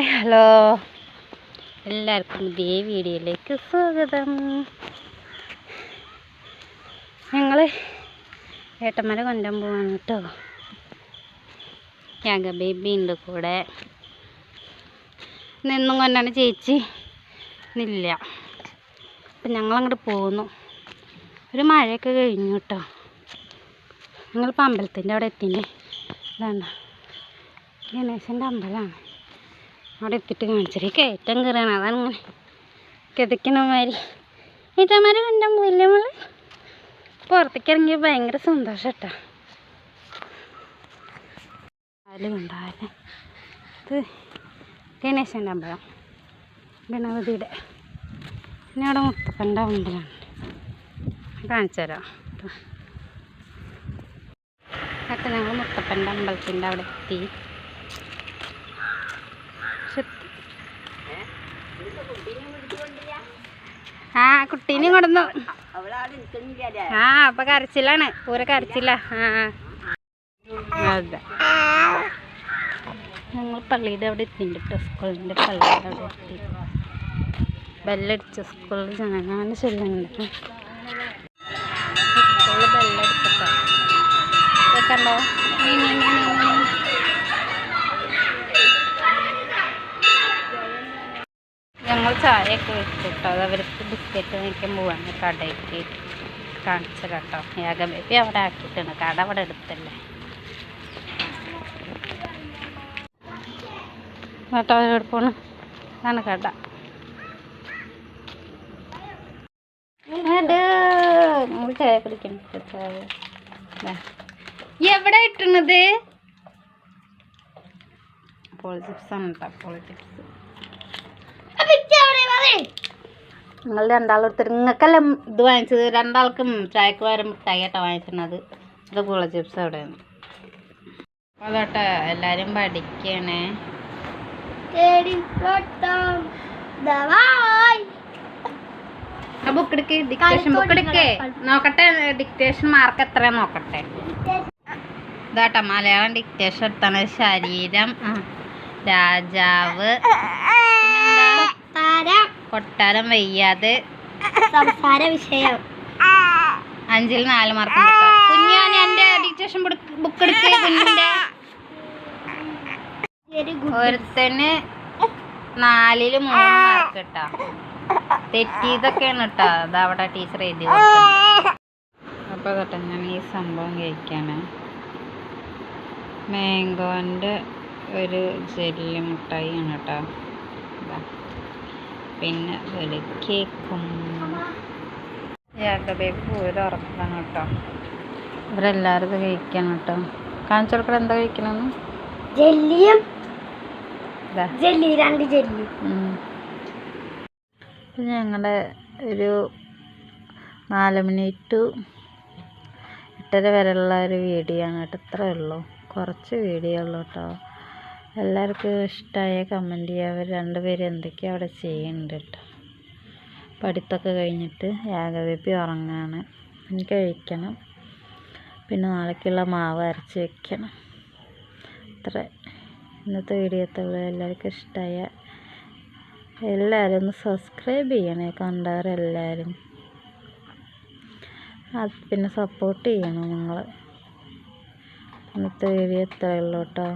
Hi hello. എല്ലാവർക്കും ഇതേ വീഡിയോയിലേക്ക് സ്വാഗതം. ഞങ്ങൾ ഏട്ടന്മാരെ കൊണ്ടുപോകാൻ പോവാണ് കേട്ടോ. യാഗ ബേബി ഉണ്ട് കൂടെ. നിന്നും കൊണ്ടാണ് ചേച്ചി ഇന്നില്ല അപ്പം ഞങ്ങളങ്ങോട്ട് പോന്നു. ഒരു മഴയൊക്കെ കഴിഞ്ഞു കേട്ടോ. ഞങ്ങളിപ്പോൾ അമ്പലത്തിന്റെ അവിടെ എത്തിന്റെ ഇതാണ്. ഗണേശന്റെ അമ്പലമാണ്. അവിടെ എത്തിയിട്ട് കാണിച്ചത്. കയറ്റം കയറാണ് അതാണ് ഇങ്ങനെ കിതക്കണ മാതിരി. ഏട്ടന്മാരെ കണ്ടാൽ പോയില്ല നമ്മൾ പുറത്തേക്ക് ഇറങ്ങി ഭയങ്കര സന്തോഷം കേട്ടോ പാൽ ഉണ്ടാവില്ല ഇത് ഗണേശന്റെ അമ്പലം. ഗണപതിയുടെ. പിന്നെ അവിടെ മുത്തപ്പന്റെ അമ്പലമാണ് കാണിച്ചു കേട്ടോ ഞങ്ങൾ മുത്തപ്പന്റെ അമ്പലത്തിന്റെ അവിടെ എത്തി. ആ കുട്ടീനെയും കൊണ്ടുവന്നു ആ അപ്പൊ കരച്ചിലാണ്. പൂര കരച്ചില്ല ഞങ്ങൾ പള്ളിയുടെ അവിടെ എത്തിയിട്ടുണ്ട് സ്കൂളിന്റെ പള്ളിയുടെ അവിടെ എത്തി. ബെല്ലടിച്ച. സ്കൂളിൽ ജനങ്ങളുടെ ചെല്ലുന്നുണ്ട് സ്കൂളിൽ നീ കേൾക്കണ്ടോ ഞങ്ങൾ ചായയൊക്കെ വെച്ചിട്ടോ? അത് അവർക്ക് ബിസ്ക്കറ്റ് വാങ്ങിക്കാൻ പോവാണ്. കടയ്ക്ക് കാണിച്ചു കേട്ടോ യാഗ ബേബി അവിടെ ആക്കിയിട്ടുണ്ട് കട അവിടെ എടുത്തല്ലേ കേട്ടോ അവരോട് പോണു. അതാണ് കട. ചായ കേട്ടോ, എവിടെ ഇട്ടണത്? പോളി ചിപ്സ് ആണ് കേട്ടോ പോളി നിങ്ങൾ രണ്ടാളെടുത്ത് നിങ്ങൾക്കല്ല ഇത് വാങ്ങിച്ചത്? രണ്ടാൾക്കും ചായക്ക് പകരം മിഠായി കേട്ടോ വാങ്ങിച്ചിരുന്നത്. ഇത് പുള ചിപ്സ് അവിടെയാണ്. അതോട്ടെ എല്ലാവരും പഠിക്കണേ. ബുക്ക് എടുക്ക് ഡിക്റ്റേഷൻ ബുക്ക് എടുക്കേ. നോക്കട്ടെ ഡിക്റ്റേഷൻ മാർക്ക് എത്ര നോക്കട്ടെ. ഇതാട്ടോ മലയാളം ഡിക്റ്റേഷൻ എടുത്താണ്. ശരീരം രാജാവ് കൊട്ടാരം വയ്യാതെ സംസാര വിഷയം. അഞ്ചിൽ നാല് മാർക്ക് കുഞ്ഞാൻ എന്റെ ഡിക്റ്റേഷൻ ബുക്ക് എടുക്കേ കുഞ്ഞിന്റെ. ഒരുത്തന് നാലിൽ മൂന്ന് മാർക്ക് കേട്ടോ തെറ്റിയതൊക്കെയാണ് കേട്ടോ അതവിടെ ടീച്ചർ എഴുതി അപ്പോൾ കേട്ടോ ഞാൻ ഈ സംഭവം കഴിക്കാണ്. മാംഗോന്റെ ഒരു ജെല്ലി മിഠായിയാണ് കേട്ടോ. പിന്നെ വിളിക്കേക്കും. ഇയാളുടെ ബേബി പൂരം ഉറപ്പാണ് കേട്ടോ. ഇവരെല്ലാവരും ഇത് കഴിക്കണം കേട്ടോ. കാണിച്ചു കൊടുക്കണം എന്താ കഴിക്കണമെന്ന് ജെല്ലിയും ജെല്ലി രണ്ട് ജെല്ലി. ഞങ്ങളുടെ ഒരു നാല് മണി ടു എട്ടര വരെയുള്ള ഒരു വീഡിയോ ആണ് കേട്ടോ. ഇത്രയേ ഉള്ളൂ. കുറച്ച് വീഡിയോ ഉള്ളൂ കേട്ടോ. എല്ലാവർക്കും ഇഷ്ടമായ കമന്റ് ചെയ്യുക അവർ രണ്ടുപേരും എന്തൊക്കെയാണ് അവിടെ ചെയ്യുന്നുണ്ട് കേട്ടോ? പഠിത്തമൊക്കെ കഴിഞ്ഞിട്ട് യാഗവേപ്പി ഉറങ്ങാണ്. ഇനി കഴിക്കണം. പിന്നെ നാളേക്കുള്ള മാവ് അരച്ച് വെക്കണം. അത്ര. ഇന്നത്തെ വീഡിയോ എത്തുള്ളൂ എല്ലാവർക്കും ഇഷ്ടമായ എല്ലാവരും ഒന്ന് സബ്സ്ക്രൈബ് ചെയ്യണേ. കണ്ടവരെല്ലാവരും അത് പിന്നെ സപ്പോർട്ട് ചെയ്യണം നിങ്ങൾ. ഇന്നത്തെ വീഡിയോ ഇത്രയേ ഉള്ളൂ കേട്ടോ.